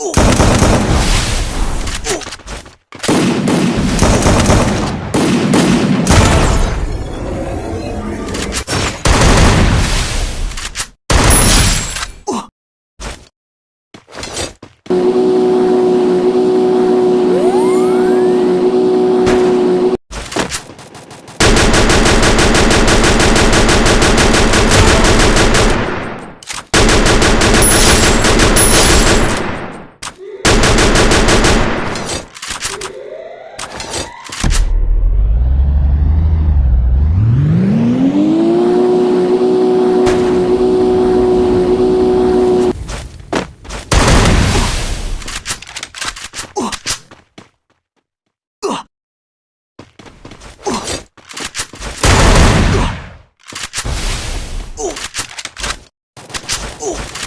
Oh! Ooh.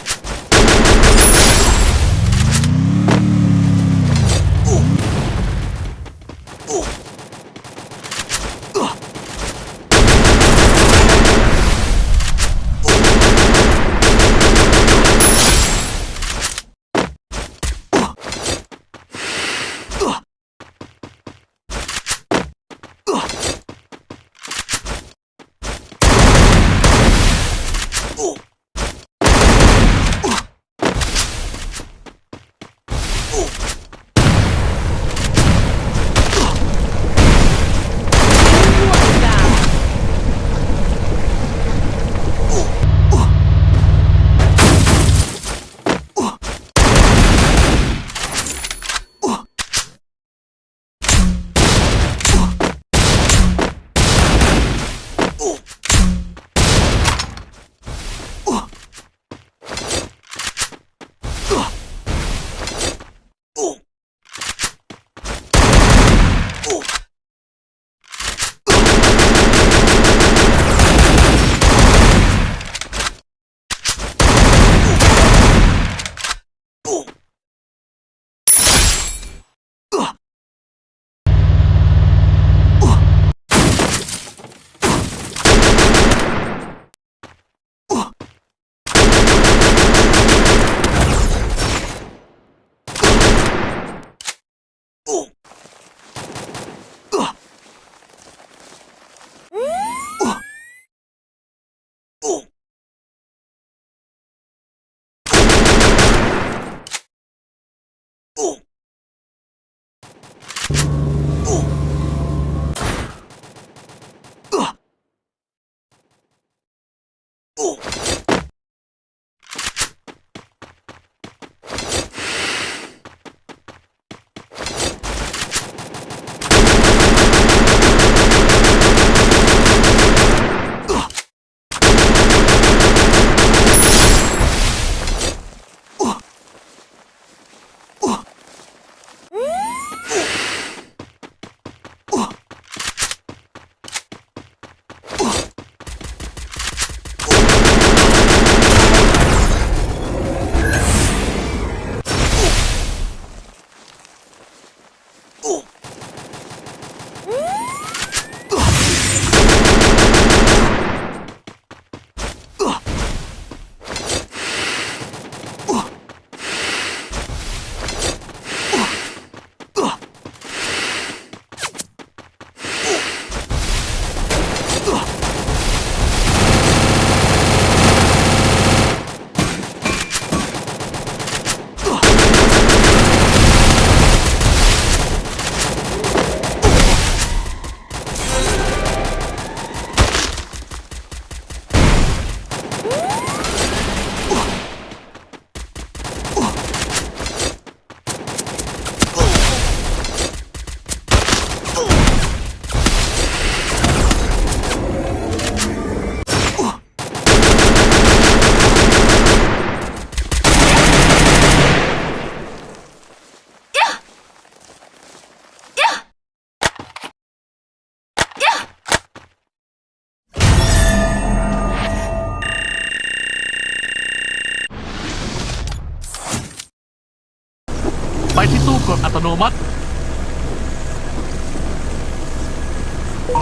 ไปที่ตู้กดอัตโนมัติ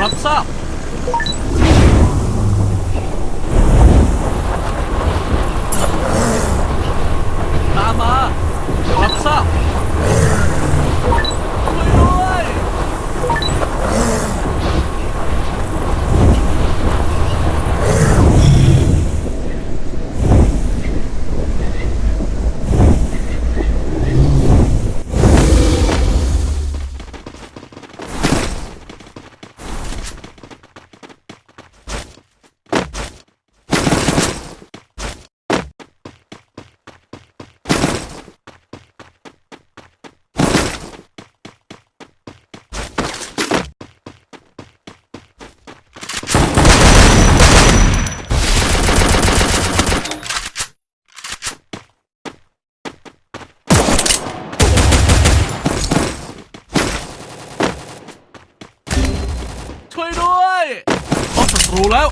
รับทราบ ตามมา รับทราบช่วยด้วย ช่วยด้วยพบศัตรูแล้ว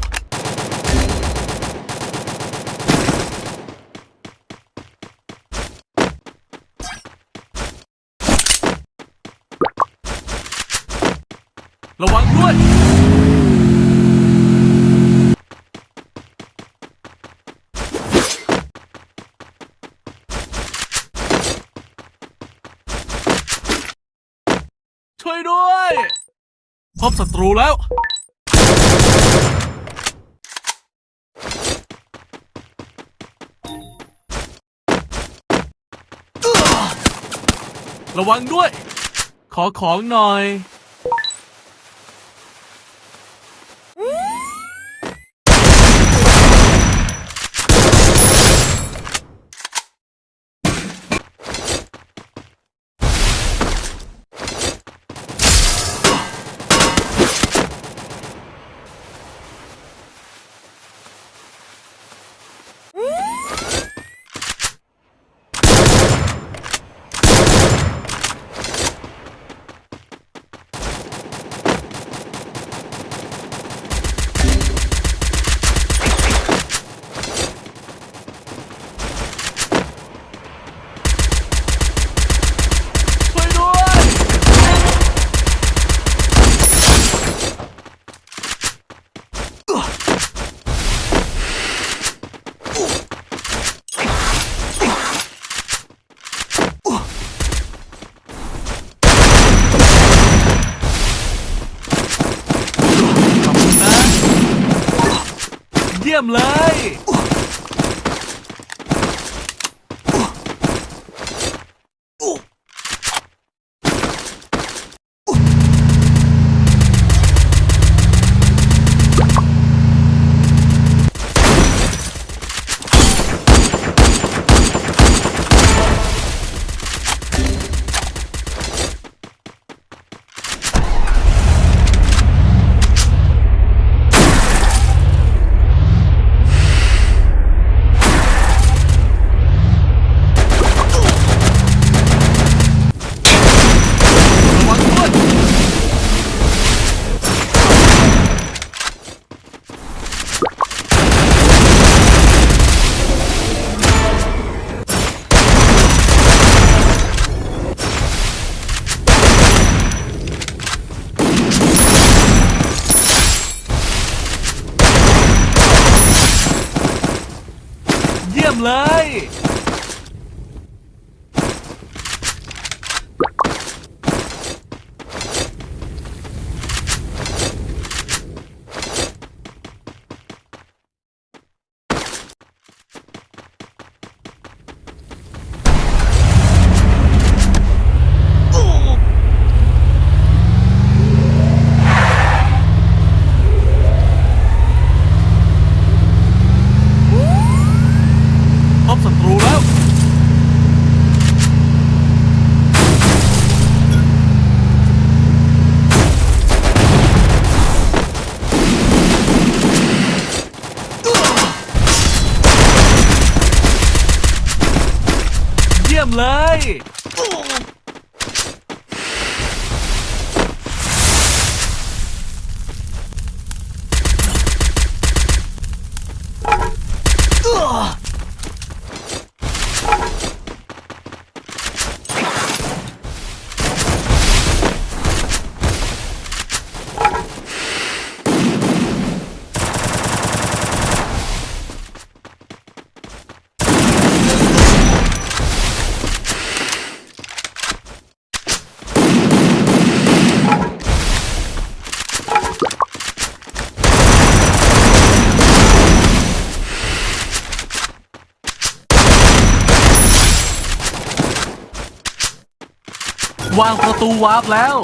ระวังด้วย ช่วยด้วย พบศัตรูแล้ว ระวังด้วย ขอของหน่อย เลย มเลยางประตูวาร์ปแล้ว